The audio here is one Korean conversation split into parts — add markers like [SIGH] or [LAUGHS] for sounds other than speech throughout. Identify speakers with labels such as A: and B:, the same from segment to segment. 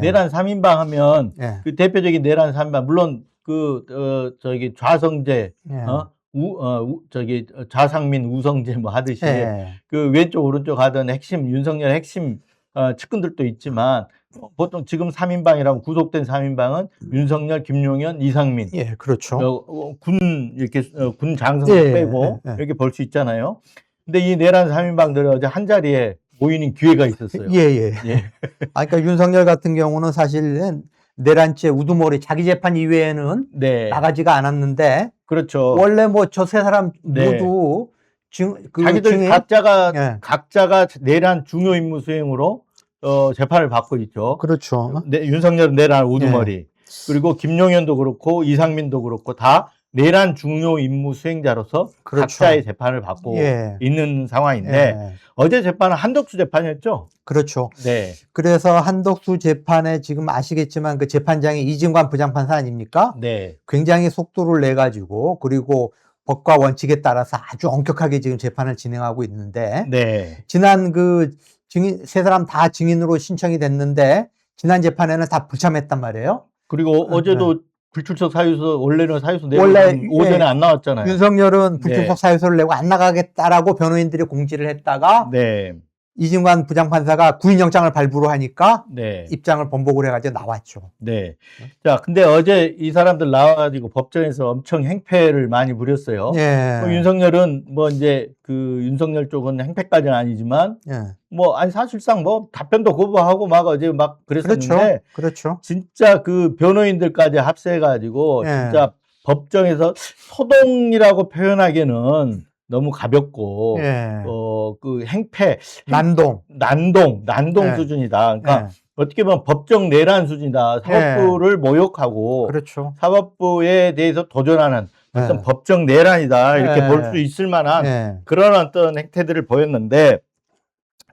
A: 내란 3인방 하면
B: 예.
A: 그 대표적인 내란 3인방 물론 그 어, 저기 좌성재
B: 예.
A: 어? 우, 어, 우, 저기 어, 좌상민 우성재 뭐 하듯이
B: 예.
A: 그 왼쪽 오른쪽 하던 핵심 윤석열 핵심 어, 측근들도 있지만 어, 보통 지금 3인방이라고 구속된 3인방은 윤석열, 김용현, 이상민
B: 예, 그렇죠.
A: 어, 어, 군 이렇게 어, 군 장성
B: 예,
A: 빼고
B: 예, 예.
A: 이렇게 볼 수 있잖아요. 근데 이 내란 3인방들이 어제 한 자리에 모이는 기회가 있었어요.
B: 예, 예.
A: 예. [LAUGHS]
B: 아, 그러니까 윤석열 같은 경우는 사실은 내란죄 우두머리 자기 재판 이외에는
A: 네.
B: 나가지가 않았는데
A: 그렇죠.
B: 원래 뭐 저 세 사람
A: 네.
B: 모두 증, 그
A: 자기들
B: 증인-
A: 각자가
B: 예.
A: 각자가 내란 중요 임무 수행으로 어, 재판을 받고 있죠.
B: 그렇죠.
A: 네, 윤석열은 내란 우두머리. 그리고 김용현도 그렇고 이상민도 그렇고 다 내란 중요 임무 수행자로서
B: 그렇죠.
A: 각자의 재판을 받고
B: 예.
A: 있는 상황인데
B: 예.
A: 어제 재판은 한덕수 재판이었죠.
B: 그렇죠.
A: 네.
B: 그래서 한덕수 재판에 지금 아시겠지만 그 재판장이 이진관 부장판사 아닙니까?
A: 네.
B: 굉장히 속도를 내 가지고 그리고 법과 원칙에 따라서 아주 엄격하게 지금 재판을 진행하고 있는데
A: 네.
B: 지난 그 증인 세 사람 다 증인으로 신청이 됐는데 지난 재판에는 다 불참했단 말이에요.
A: 그리고
B: 아,
A: 어제도 불출석 사유서 원래는 사유서 내고
B: 원래,
A: 오전에
B: 예.
A: 안 나왔잖아요.
B: 윤석열은 불출석
A: 네.
B: 사유서를 내고 안 나가겠다라고 변호인들이 공지를 했다가
A: 네.
B: 이진관 부장판사가 구인영장을 발부로 하니까
A: 네.
B: 입장을 번복을 해가지고 나왔죠.
A: 네. 자, 근데 어제 이 사람들 나와가지고 법정에서 엄청 행패를 많이 부렸어요.
B: 예.
A: 뭐 윤석열은 뭐 이제 그 윤석열 쪽은 행패까지는 아니지만
B: 예.
A: 뭐 아니 사실상 뭐 답변도 거부하고 막 어제 막 그랬었는데
B: 그렇죠. 그렇죠.
A: 진짜 그 변호인들까지 합세해가지고
B: 예.
A: 진짜 법정에서 소동이라고 표현하기에는 너무 가볍고
B: 예.
A: 어그 행패
B: 난동.
A: 난동 난동
B: 예.
A: 수준이다. 그러니까
B: 예.
A: 어떻게 보면 법정 내란 수준이다. 사법부를 모욕하고
B: 그렇죠.
A: 사법부에 대해서 도전하는 어떤
B: 예.
A: 법정 내란이다 이렇게
B: 예.
A: 볼수 있을 만한
B: 예.
A: 그런 어떤 행태들을 보였는데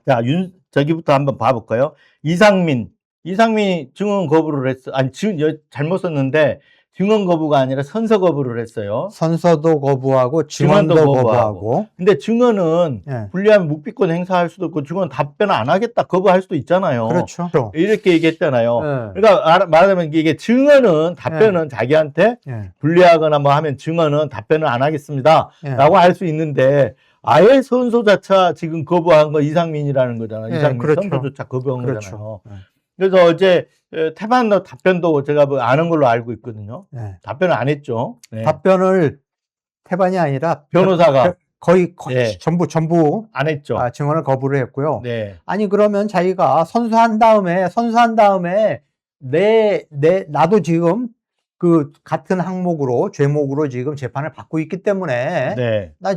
A: 자윤 저기부터 한번 봐볼까요? 이상민 이상민이 증언 거부를 했어. 아니 증 여- 잘못 썼는데 증언 거부가 아니라 선서 거부를 했어요.
B: 선서도 거부하고
A: 증언도
B: 증언도
A: 거부하고.
B: 거부하고.
A: 근데 증언은
B: 예.
A: 불리하면 묵비권 행사할 수도 있고 증언 답변 안 하겠다 거부할 수도 있잖아요.
B: 그렇죠.
A: 이렇게 얘기했잖아요.
B: 예.
A: 그러니까 알- 말하자면 이게 증언은 답변은 자기한테
B: 예.
A: 불리하거나 뭐 하면 증언은 답변을 안 하겠습니다.
B: 예.
A: 라고 할수 있는데 아예 선소자차 지금 거부한 거 이상민이라는 거잖아요.
B: 예,
A: 이상민
B: 그렇죠.
A: 선소조차 거부한
B: 그렇죠.
A: 거잖아요.
B: 예.
A: 그래서 어제 에, 태반도 답변도 제가 뭐 아는 걸로 알고 있거든요.
B: 예.
A: 답변을 안 했죠. 네.
B: 답변을 태반이 아니라
A: 변호사가
B: 거의, 거의
A: 예.
B: 전부 전부
A: 안 했죠.
B: 아, 증언을 거부를 했고요.
A: 네.
B: 아니 그러면 자기가 선수한 다음에 선수한 다음에 내 내 나도 지금 그 같은 항목으로 죄목으로 지금 재판을 받고 있기 때문에
A: 네.
B: 나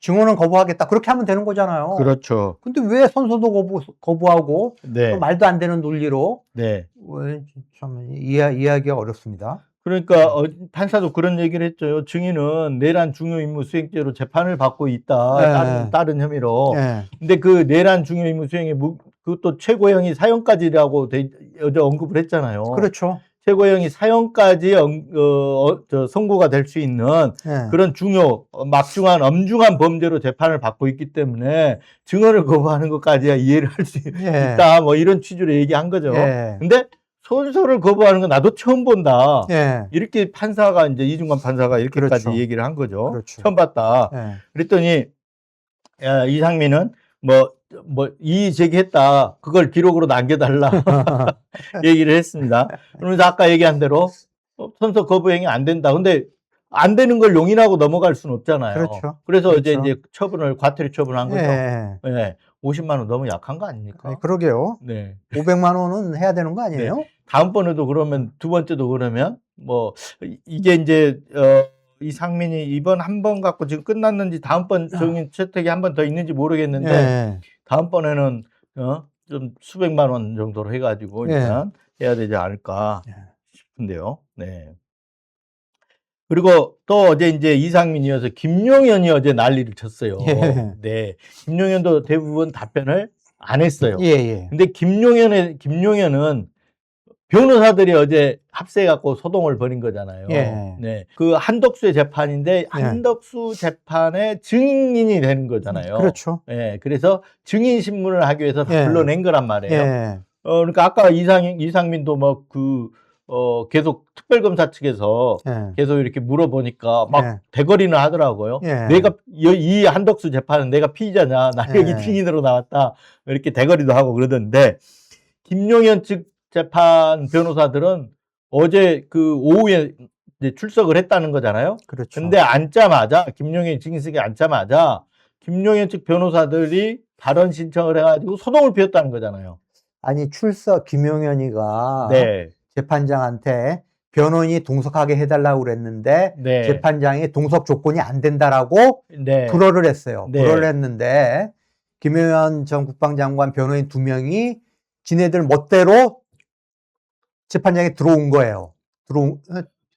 B: 증언은 거부하겠다 그렇게 하면 되는 거잖아요.
A: 그렇죠.
B: 근데 왜 선서도 거부 거부하고
A: 네.
B: 또 말도 안 되는 논리로
A: 네.
B: 왜, 참 이해 이해하기가 어렵습니다.
A: 그러니까 어, 판사도 그런 얘기를 했죠. 증인은 내란 중요 임무 수행죄로 재판을 받고 있다.
B: 네.
A: 다른, 다른 혐의로.
B: 예.
A: 근데 그 내란 중요 임무 수행의 무- 그것도 최고형이 사형까지라고 돼- 어제 언급을 했잖아요.
B: 그렇죠.
A: 최고형이 사형까지 언- 어, 어, 저 선고가 될 수 있는
B: 예.
A: 그런 중요 어, 막중한 엄중한 범죄로 재판을 받고 있기 때문에 증언을 [LAUGHS] 거부하는 것까지야 이해를 할수
B: 예.
A: 있다. 뭐 이런 취지로 얘기한 거죠.
B: 예.
A: 근데 손소를 거부하는 건 나도 처음 본다.
B: 예.
A: 이렇게 판사가 이제 이중관 판사가 이렇게까지
B: 그렇죠.
A: 얘기를 한 거죠.
B: 그렇죠.
A: 처음 봤다.
B: 예.
A: 그랬더니 야, 이상민은 뭐 뭐 이의 제기했다. 그걸 기록으로 남겨달라 [LAUGHS] [LAUGHS] 얘기를 했습니다. 그러면서 아까 얘기한 대로 어, 선서 거부 행위 안 된다. 근데 안 되는 걸 용인하고 넘어갈 수는 없잖아요.
B: 그렇죠.
A: 래서 이제
B: 그렇죠.
A: 이제 처분을 과태료 처분한 거죠.
B: 예.
A: 네. 50만 원 너무 약한 거 아닙니까?
B: 아니, 그러게요.
A: 네.
B: 500만 원은 해야 되는 거 아니에요?
A: 다음번에도 그러면 두 번째도 그러면 뭐 이- 이게 이제 어 이상민이 이번 한 번 갖고 지금 끝났는지 다음번 정인 채택이 한 번 더 있는지 모르겠는데
B: 예.
A: 다음번에는 어 좀 수백만 원 정도로 해가지고
B: 예.
A: 일단 해야 되지 않을까
B: 예.
A: 싶은데요. 네. 그리고 또 어제 이제 이상민이어서 김용현이 어제 난리를 쳤어요.
B: 예.
A: 네. 김용현도 대부분 답변을 안 했어요.
B: 예, 예.
A: 근데 김용현의 김용현은 변호사들이 어제 합세해갖고 소동을 벌인 거잖아요.
B: 예.
A: 네. 그 한덕수의 재판인데 한덕수 재판의 증인이 되는 거잖아요.
B: 그렇죠.
A: 예. 그래서 증인 신문을 하기 위해서
B: 예.
A: 불러낸 거란 말이에요.
B: 예.
A: 어, 그러니까 아까 이상, 이상민도 뭐 그, 어, 계속 특별검사 측에서
B: 예.
A: 계속 이렇게 물어보니까 막
B: 예.
A: 대거리는 하더라고요.
B: 예.
A: 내가 여- 이 한덕수 재판은 내가 피의자냐, 나 여기
B: 예. [LAUGHS]
A: 증인으로 나왔다 이렇게 대거리도 하고 그러던데 김용현 측 재판 변호사들은 어제 그 오후에 출석을 했다는 거잖아요.
B: 그렇죠.
A: 근데 앉자마자 김용현 증인석에 앉자마자 김용현 측 변호사들이 발언 신청을 해가지고 소동을 피웠다는 거잖아요.
B: 아니 출석 김용현이가
A: 네,
B: 재판장한테 변호인이 동석하게 해달라고 그랬는데
A: 네,
B: 재판장이 동석 조건이 안 된다라고
A: 네,
B: 불허를 했어요.
A: 네.
B: 불허를 했는데 김용현 전 국방장관 변호인 두 명이 지네들 멋대로 재판장에 들어온 거예요. 들어온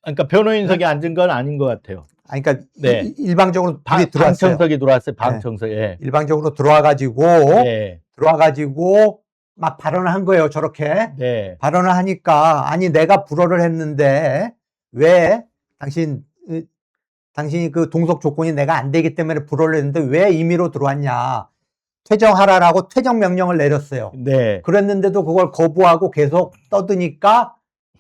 A: 그러니까 변호인석에 앉은 건 아닌 것 같아요.
B: 아니 그러니까
A: 네.
B: 이- 일방적으로
A: 방,
B: 둘이 들어왔어요.
A: 방청석이 들어왔어요. 방청석. 예.
B: 일방적으로 들어와 가지고
A: 네,
B: 들어와 가지고 막 발언을 한 거예요. 저렇게
A: 네,
B: 발언을 하니까 아니 내가 불허를 했는데 왜 당신 으, 당신이 그 동석 조건이 내가 안 되기 때문에 불허를 했는데 왜 임의로 들어왔냐 퇴정하라라고 퇴정 명령을 내렸어요.
A: 네,
B: 그랬는데도 그걸 거부하고 계속 떠드니까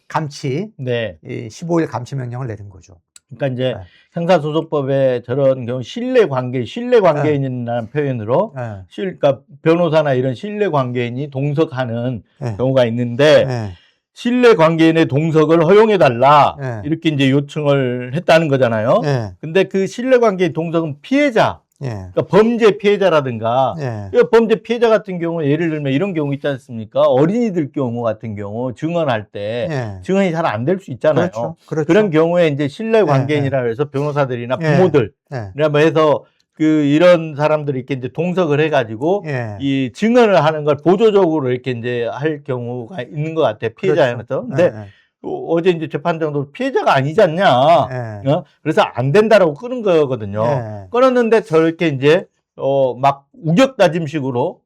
B: 감치
A: 네.
B: 이 15일 감치 명령을 내린 거죠.
A: 그러니까 이제
B: 네.
A: 형사소송법에 저런 경우 신뢰 관계, 신뢰 관계인이라는 표현으로
B: 예,
A: 실, 그러니까 변호사나 이런 신뢰 관계인이 동석하는
B: 예,
A: 경우가 있는데
B: 예,
A: 신뢰 관계인의 동석을 허용해 달라
B: 네.
A: 이렇게 이제 요청을 했다는 거잖아요.
B: 예,
A: 근데 그 신뢰 관계인 동석은 피해자,
B: 예,
A: 그러니까 범죄 피해자라든가
B: 예,
A: 그 범죄 피해자 같은 경우 예를 들면 이런 경우 있지 않습니까? 어린이들 경우 같은 경우 증언할 때
B: 예.
A: 증언이 잘 안 될 수 있잖아요.
B: 그렇죠. 그렇죠.
A: 그런 경우에 이제 신뢰 관계인이라 해서 변호사들이나
B: 예.
A: 부모들
B: 예,
A: 이라 뭐 해서 그 이런 사람들이 이렇게 이제 동석을 해가지고
B: 예.
A: 이 증언을 하는 걸 보조적으로 이렇게 이제 할 경우가 있는 것 같아요 피해자에서.
B: 그렇죠.
A: 근데
B: 예,
A: 어, 어제 이제 재판장도 피해자가 아니지 않냐.
B: 예,
A: 어? 그래서 안 된다라고 끄는 거거든요.
B: 예.
A: 끊었는데 저렇게 이제 어 막 우격다짐식으로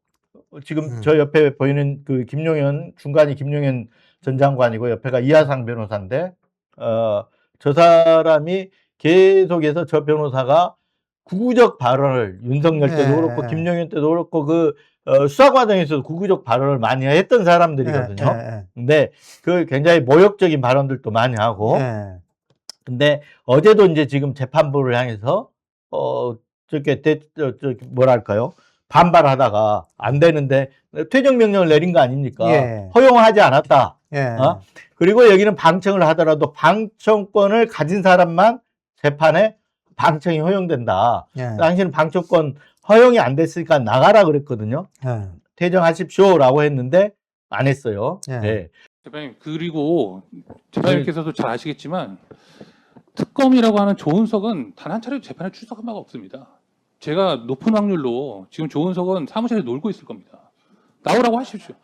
A: 지금
B: 음.
A: 저 옆에 보이는 그 김용현 중간이 김용현 전 장관이고 옆에가 이하상 변호사인데 어저 사람이 계속해서 저 변호사가 구구적 발언을 윤석열 때도
B: 네.
A: 그렇고 김용현 때도 그렇고 그 어, 수사 과정에서도 구구적 발언을 많이 했던 사람들이거든요.
B: 예, 예,
A: 근데 그 굉장히 모욕적인 발언들도 많이 하고
B: 예.
A: 근데 어제도 이제 지금 재판부를 향해서 어 저렇게 대, 저, 저 뭐랄까요 반발하다가 안 되는데 퇴정 명령을 내린 거 아닙니까?
B: 예.
A: 허용하지 않았다.
B: 예.
A: 어? 그리고 여기는 방청을 하더라도 방청권을 가진 사람만 재판에 방청이 허용된다.
B: 예.
A: 당신은 방청권 허용이 안 됐으니까 나가라 그랬거든요.
B: 예.
A: 퇴정하십시오라고 했는데 안 했어요.
B: 예.
A: 네.
C: 대표님 그리고 대표님께서도 잘 아시겠지만 특검이라고 하는 조은석은 단 한 차례도 재판에 출석한 바가 없습니다. 제가 높은 확률로 지금 조은석은 사무실에 놀고 있을 겁니다. 나오라고 하십시오.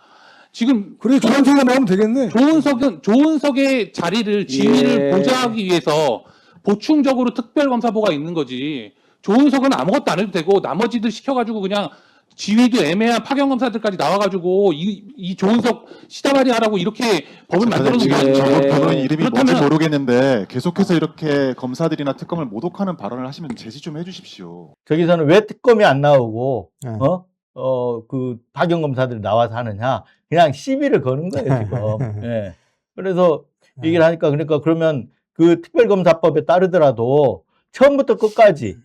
C: 지금
D: 그래 조한태가 나오면 되겠네.
C: 조은석은 조은석의 자리를 지위를
D: 예.
C: 보좌하기 위해서 보충적으로 특별검사보가 있는 거지. 조은석은 아무것도 안 해도 되고 나머지들 시켜가지고 그냥 지위도 애매한 파견 검사들까지 나와가지고 이, 이 조은석 시다바리 하라고 이렇게 법을 만들어 놓은 게
E: 지금. 저 변호인 이름이 뭔지
C: 그렇다면-
E: 모르겠는데 계속해서 이렇게 검사들이나 특검을 모독하는 발언을 하시면 제시 좀 해주십시오.
A: 저기서는 왜 특검이 안 나오고
B: 예.
A: 어? 어, 그 파견 검사들이 나와서 하느냐. 그냥 시비를 거는 거예요, 지금. [LAUGHS] 예. 그래서 얘기를 하니까 그러니까 그러면 그 특별검사법에 따르더라도 처음부터 끝까지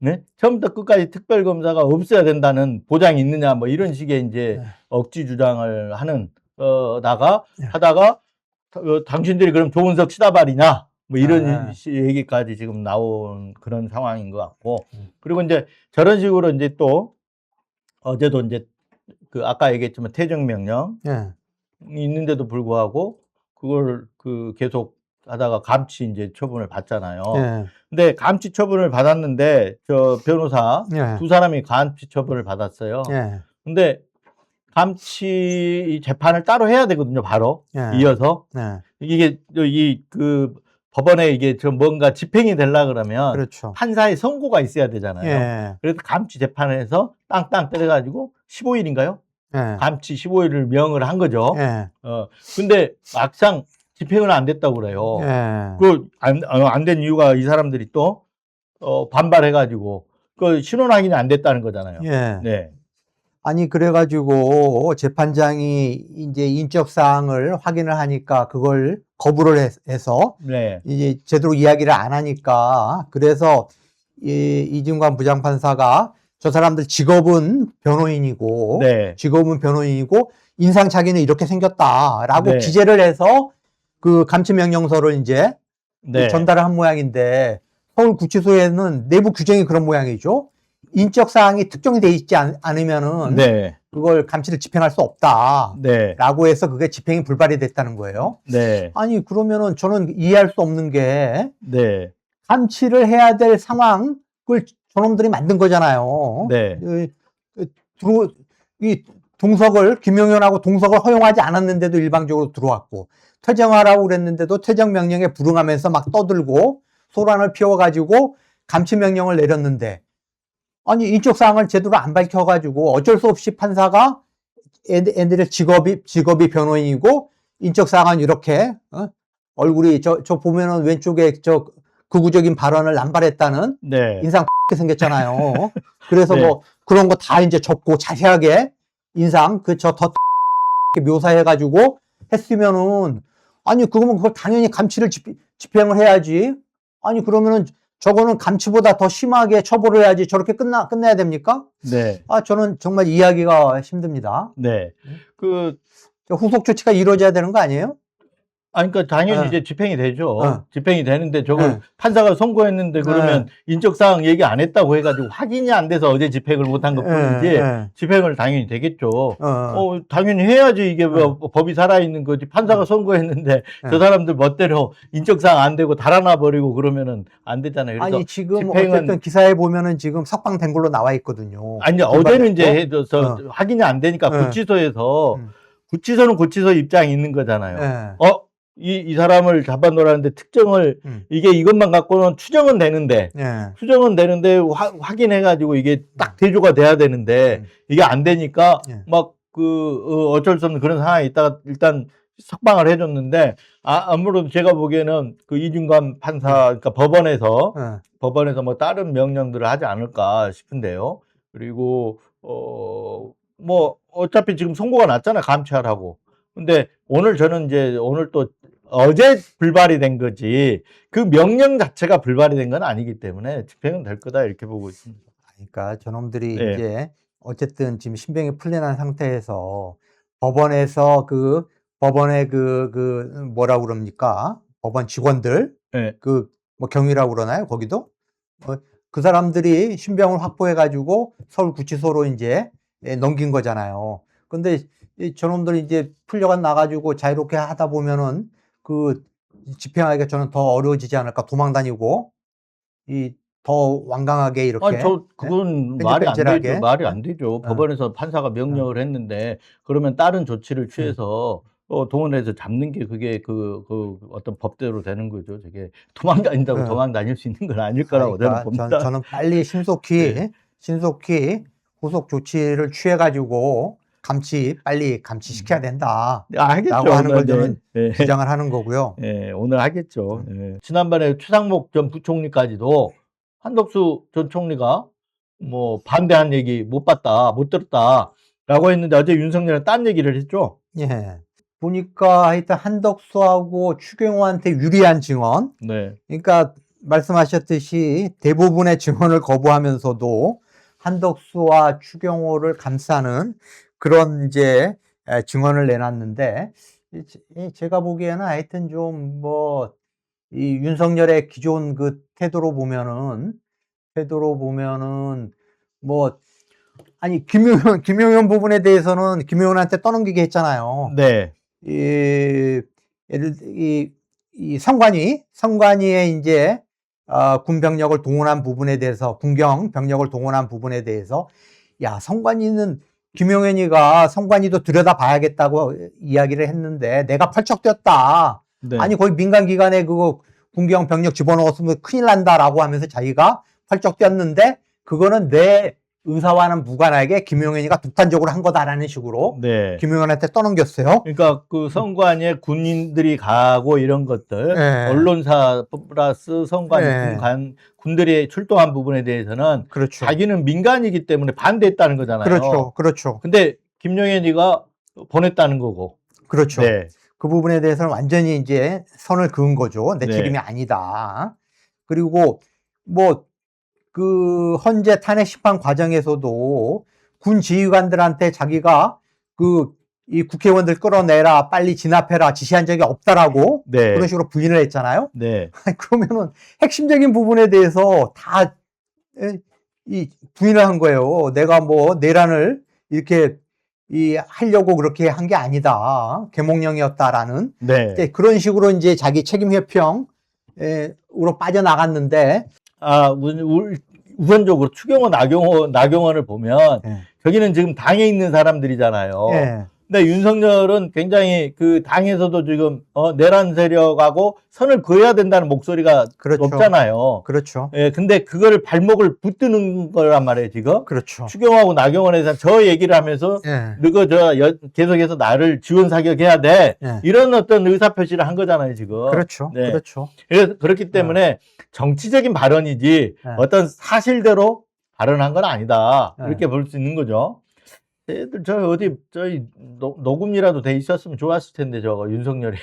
A: 네? 처음부터 끝까지 특별검사가 없어야 된다는 보장이 있느냐 뭐 이런 식의 이제
B: 네.
A: 억지 주장을 하는 어 나가
B: 네.
A: 하다가 어, 당신들이 그럼 조은석 치다발이냐 뭐 이런
B: 네.
A: 시- 얘기까지 지금 나온 그런 상황인 것 같고
B: 음.
A: 그리고 이제 저런 식으로 이제 또 어제도 이제 그 아까 얘기했지만 퇴정 명령
B: 예.
A: 있는데도 불구하고 그걸 그 계속 하다가 감치 이제 처분을 받잖아요.
B: 예.
A: 근데 감치 처분을 받았는데 저 변호사
B: 예.
A: 두 사람이 감치 처분을 받았어요.
B: 예.
A: 근데 감치 재판을 따로 해야 되거든요. 바로
B: 예.
A: 이어서
B: 예.
A: 이게 이 그 법원에 이게 좀 뭔가 집행이 되려 그러면
B: 그렇죠.
A: 판사의 선고가 있어야 되잖아요.
B: 예.
A: 그래서 감치 재판에서 땅땅 때려가지고 15일인가요?
B: 예.
A: 감치 15일을 명을 한 거죠.
B: 예.
A: 어, 근데 막상 집행은 안 됐다고 그래요.
B: 예.
A: 그안 안 된 이유가 이 사람들이 또 어, 반발해가지고 그 신원 확인이 안 됐다는 거잖아요.
B: 예.
A: 네.
B: 아니 그래가지고 재판장이 이제 인적 사항을 확인을 하니까 그걸 거부를 해- 해서
A: 네.
B: 이제 제대로 이야기를 안 하니까 그래서 이 이진관 부장판사가 저 사람들 직업은 변호인이고
A: 네.
B: 직업은 변호인이고 인상 차기는 이렇게 생겼다라고
A: 네.
B: 기재를 해서 그 감치 명령서를 이제
A: 네.
B: 전달을 한 모양인데 서울 구치소에는 내부 규정이 그런 모양이죠. 인적 사항이 특정이 돼 있지 않, 않으면은
A: 네.
B: 그걸 감치를 집행할 수 없다라고
A: 네.
B: 해서 그게 집행이 불발이 됐다는 거예요.
A: 네.
B: 아니 그러면은 저는 이해할 수 없는 게
A: 네.
B: 감치를 해야 될 상황을 저놈들이 만든 거잖아요.
A: 네.
B: 들어, 이 동석을 김용현하고 동석을 허용하지 않았는데도 일방적으로 들어왔고 퇴정하라고 그랬는데도 퇴정 명령에 불응하면서 막 떠들고 소란을 피워가지고 감치 명령을 내렸는데 아니 인적 사항을 제대로 안 밝혀가지고 어쩔 수 없이 판사가 애들- 애들의 직업이 직업이 변호인이고 인적 사항은 이렇게 어? 얼굴이 저 저 보면은 왼쪽에 저 극우적인 발언을 남발했다는
A: 네.
B: 인상 [LAUGHS] X게 생겼잖아요. [LAUGHS] 그래서
A: 네.
B: 뭐 그런 거 다 이제 적고 자세하게 인상 그저더 묘사해가지고 했으면은 아니 그거면 그걸 당연히 감치를 집, 집행을 해야지. 아니 그러면은 저거는 감치보다 더 심하게 처벌을 해야지 저렇게 끝나 끝내야 됩니까?
A: 네.
B: 아 저는 정말 이해하기가 힘듭니다.
A: 네.
B: 그저 후속 조치가 이루어져야 되는 거 아니에요?
A: 아니, 그러니까 당연히
B: 어.
A: 이제 집행이 되죠.
B: 어.
A: 집행이 되는데 저걸
B: 네.
A: 판사가 선고했는데 그러면 인적사항 얘기 안 했다고 해가지고 확인이 안 돼서 어제 집행을 못한 것 뿐이지
B: 예, 예.
A: 집행을 당연히 되겠죠.
B: 어.
A: 어, 당연히 해야지 이게 뭐 법이 살아있는 거지. 판사가 선고했는데 저
B: 네.
A: 사람들 멋대로 인적사항 안 되고 달아나 버리고 그러면은 안 되잖아요. 그래서
B: 아니 지금
A: 집행은-
B: 어쨌든 기사에 보면은 지금 석방된 걸로 나와 있거든요.
A: 아니
B: 일반-
A: 어제는 이제
B: 어?
A: 해줘서
B: 어.
A: 확인이 안 되니까
B: 네.
A: 구치소에서
B: 음.
A: 구치소는 구치소 입장이 있는 거잖아요.
B: 예.
A: 어, 이, 이 사람을 잡아놓으라는데 특정을
B: 음.
A: 이게 이것만 갖고는 추정은 되는데
B: 예.
A: 추정은 되는데 화- 확인해가지고 이게 딱 대조가 돼야 되는데
B: 음.
A: 이게 안 되니까
B: 예.
A: 막그 어쩔 수 없는 그런 상황에 있다가 일단 석방을 해줬는데 아, 아무래도 제가 보기에는 그 이중관 판사 그러니까 법원에서
B: 예.
A: 법원에서 뭐 다른 명령들을 하지 않을까 싶은데요. 그리고 어 뭐 어차피 지금 선고가 났잖아요. 감찰하고. 근데 오늘 저는 이제 오늘 또 어제 불발이 된 거지 그 명령 자체가 불발이 된 건 아니기 때문에 집행은 될 거다 이렇게 보고 있습니다.
B: 그러니까 저놈들이
A: 네.
B: 이제 어쨌든 지금 신병이 풀려난 상태에서 법원에서 그 법원의 그, 그 뭐라 그럽니까? 법원 직원들
A: 네.
B: 그뭐 경위라고 그러나요? 거기도 어, 그 사람들이 신병을 확보해 가지고 서울 구치소로 이제 예, 넘긴 거잖아요. 근데 이 저놈들이 이제 풀려가 나가지고 자유롭게 하다 보면은 그 집행하기가 저는 더 어려워지지 않을까 도망 다니고 이 더 완강하게 이렇게
A: 아니 저 그건 말이 안. 되죠. 말이 안 되죠. 법원에서 판사가 명령을 했는데 그러면 다른 조치를 취해서 어, 동원해서 잡는 게 그게 그, 그 어떤 법대로 되는 거죠. 저게 도망 다닌다고
B: 네.
A: 도망 다닐 수 있는 건 아닐 거라고
B: 그러니까
A: 저는
B: 전-
A: 봅니다.
B: 저는 빨리 신속히 [LAUGHS]
A: 네.
B: 신속히 후속 조치를 취해 가지고 감치 빨리 감치시켜야 된다.
A: 네, 알겠죠.
B: 라고 하는 걸
A: 네.
B: 저는
A: 네.
B: 주장을 하는 거고요.
A: 예, 오늘 하겠죠. 예. 지난번에 최상목 전 부총리까지도 한덕수 전 총리가 뭐 반대한 얘기 못 봤다, 못 들었다라고 했는데 어제 윤석열은 딴 얘기를 했죠.
B: 예. 보니까 하여튼 한덕수하고 추경호한테 유리한 증언.
A: 네.
B: 그러니까 말씀하셨듯이 대부분의 증언을 거부하면서도 한덕수와 추경호를 감싸는 그런 이제 에, 증언을 내놨는데 제- 제가 보기에는 하여튼 좀 뭐 이 윤석열의 기존 그 태도로 보면은 태도로 보면은 뭐 아니 김용현 김용현 부분에 대해서는 김용현한테 떠넘기게 했잖아요.
A: 네.
B: 이 예를 들- 이, 이 성관이 성관이의 이제 어, 군 병력을 동원한 부분에 대해서 군경 병력을 동원한 부분에 대해서 야 성관이는 김용현이가 성관이도 들여다 봐야겠다고 이야기를 했는데 내가 펄쩍 뛰었다.
A: 네.
B: 아니 거기 민간 기관에 그거 군경 병력 집어넣었으면 큰일 난다라고 하면서 자기가 펄쩍 뛰었는데 그거는 내 의사와는 무관하게 김용현이가 독단적으로 한 거다라는 식으로
A: 네.
B: 김용현한테 떠넘겼어요.
A: 그러니까 그 선관위에 군인들이 가고 이런 것들,
B: 네.
A: 언론사 플러스 선관
B: 네.
A: 군, 군들이 출동한 부분에 대해서는
B: 그렇죠.
A: 자기는 민간이기 때문에 반대했다는 거잖아요.
B: 그렇죠. 그렇죠.
A: 근데 김용현이가 보냈다는 거고.
B: 그렇죠.
A: 네.
B: 그 부분에 대해서는 완전히 이제 선을 그은 거죠. 내
A: 네.
B: 책임이 아니다. 그리고 뭐 그 헌재 탄핵 심판 과정에서도 군 지휘관들한테 자기가 그 이 국회의원들 끌어내라 빨리 진압해라 지시한 적이 없다라고
A: 네.
B: 그런 식으로 부인을 했잖아요.
A: 네.
B: 그러면은 핵심적인 부분에 대해서 다 이 부인을 한 거예요. 내가 뭐 내란을 이렇게 이 하려고 그렇게 한 게 아니다. 개몽령이었다라는
A: 네.
B: 그런 식으로 이제 자기 책임 회평으로 빠져나갔는데
A: 아, 우- 우선적으로 추경호, 나경호, 나경원을 보면
B: 예.
A: 저기는 지금 당에 있는 사람들이잖아요.
B: 예.
A: 근데 윤석열은 굉장히 그 당에서도 지금 어, 내란 세력하고 선을 그어야 된다는 목소리가
B: 그렇죠.
A: 높잖아요.
B: 그렇죠.
A: 예, 근데 그거를 발목을 붙드는 거란 말이에요, 지금.
B: 그렇죠.
A: 추경호하고 나경원에서 저 얘기를 하면서
B: 예.
A: 너가 저 여- 계속해서 나를 지원 사격해야 돼.
B: 예.
A: 이런 어떤 의사 표시를 한 거잖아요, 지금.
B: 그렇죠.
A: 네.
B: 그렇죠.
A: 그래서 그렇기 때문에 정치적인 발언이지
B: 네.
A: 어떤 사실대로 발언한 건 아니다.
B: 네.
A: 이렇게 볼 수 있는 거죠. 애들 저 어디 저희 노- 녹음이라도 돼 있었으면 좋았을 텐데 저거 윤석열이